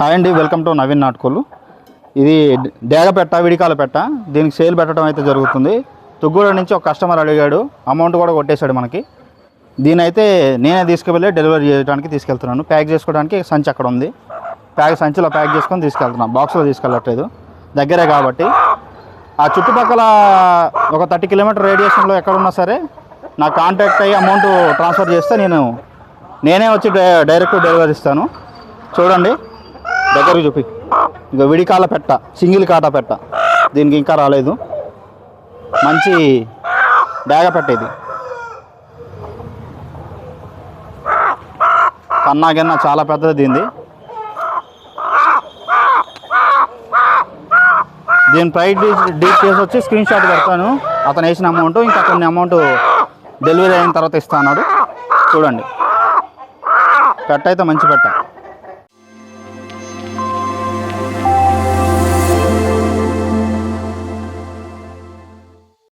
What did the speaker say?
Hi అండి welcome to Naveen నాటుకోలు ఇది డేగ పెట్ట విడికాల పెట్ట. దీనికి సేల్ పెట్టడం అయితే జరుగుతుంది. తుగ్గూడ నుంచి ఒక కస్టమర్ అడిగాడు. అమౌంట్ కూడా కొట్టేశాడు మనకి. దీని అయితే నేనే తీసుకువెళ్ళి డెలివరీ చేయడానికి తీసుకెళ్తున్నాను. ప్యాక్ చేసుకోవడానికి సంచి అక్కడ ఉంది. ప్యాక్ సంచిలో ప్యాక్ చేసుకొని తీసుకెళ్తున్నాను. బాక్స్లో తీసుకెళ్ళట్లేదు. దగ్గరే కాబట్టి. ఆ చుట్టుపక్కల ఒక థర్టీ కిలోమీటర్ రేడియేషన్లో ఎక్కడున్నా సరే నా కాంటాక్ట్ అయ్యి అమౌంట్ ట్రాన్స్ఫర్ చేస్తే నేను నేనే వచ్చి డై- డైరెక్ట్ డెలివరీ ఇస్తాను. చూడండి. దగ్గర చూపి. ఇక విడికాల పెట్ట సింగిల్ కాటా పెట్ట. దీనికి ఇంకా రాలేదు. మంచి డాగ పెట్టేది కన్నా గిన్న చాలా పెద్దది దీనిది. దీని ప్రైస్ చేసి వచ్చి స్క్రీన్ షాట్ పెడతాను. అతను వేసిన అమౌంట్ ఇంకా కొన్ని అమౌంట్ డెలివరీ అయిన తర్వాత ఇస్తా అన్నాడు. చూడండి. పెట్ట అయితే మంచి పెట్ట.